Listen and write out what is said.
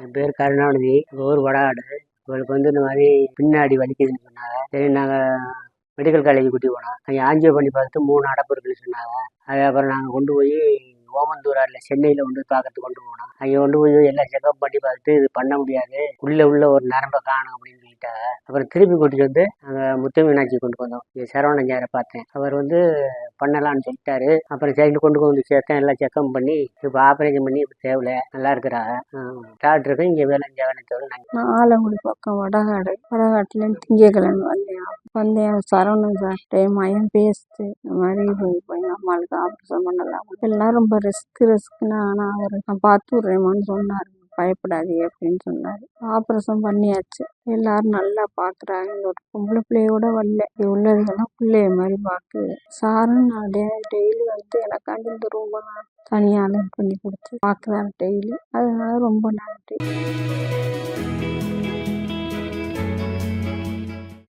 என் பேர் கருணாநிதி. எங்கள் ஊர் வடகாடு இவளுக்கு வந்து இந்த மாதிரி பின்னாடி வலிக்குதுன்னு சொன்னாங்க. சரி நாங்கள் மெடிக்கல் காலேஜ் கூட்டி போனோம். அங்கே ஆஞ்சியோ பண்ணி பார்த்துட்டு மூணு அடப்பு இருக்குன்னு சொன்னாங்க. அதுக்கப்புறம் நாங்கள் கொண்டு போய் ஓமந்தூராரில் சென்னையில் கொண்டு போய் பார்க்கறதுக்கு கொண்டு போனோம். அங்கே கொண்டு போய் எல்லாம் செக்அப் பண்ணி பார்த்துட்டு இது பண்ண முடியாது. உள்ளே உள்ள ஒரு நரம்பை காணும் அப்படின்னு சொல்லிட்டாங்க. அப்புறம் திருப்பி கூட்டிட்டு வந்து அங்கே முத்து மீனாட்சி கொண்டு வந்தோம் இங்க சரவணஞ்சாரை பார்த்தேன். அவர் வந்து பண்ணலாம்னு சொல்லிட்டாரு. அப்புறம் சரி கொண்டு வந்து சேர்த்தேன். எல்லாம் செக்அப் பண்ணி இப்போ ஆப்ரேஷன் பண்ணி இப்போ தேவையில்ல நல்லா இருக்கிறாங்க. டாக்டருக்கு இங்கே வேலை இங்கே வேலை தேவை நான் ஆலங்குடி பக்கம் வடகாடு. வடகாட்டுலேருந்து திங்கக்கிழமை வந்தேன். வந்தேன். சரவணன் சார்கிட்ட மயம் மகன் பேசிட்டு இந்த மாதிரி இது அம்மாளுக்கு ஆப்ரேஷன் பண்ணலாம் எல்லாம் ரொம்ப ரிஸ்க் ரிஸ்க்னா ஆனால் அவர் நான் பார்த்து விட்றேம்மான்னு சொன்னார். பயப்படாதீங்க அப்படின்னு சொன்னார். ஆப்ரேஷன் பண்ணியாச்சு. எல்லாரும் நல்லா பார்க்குறாங்க ஒரு பொம்பளை பிள்ளையோட வரல. இங்க உள்ளதுக்கெல்லாம் பிள்ளைய மாதிரி பார்க்குது சாரும் நான் டெய்லி வந்து எனக்காண்டி இந்த ரூமை தனியாக அரேஞ்ச் பண்ணி கொடுத்து பார்க்குறாரு டெய்லி. அதனால ரொம்ப நன்றி.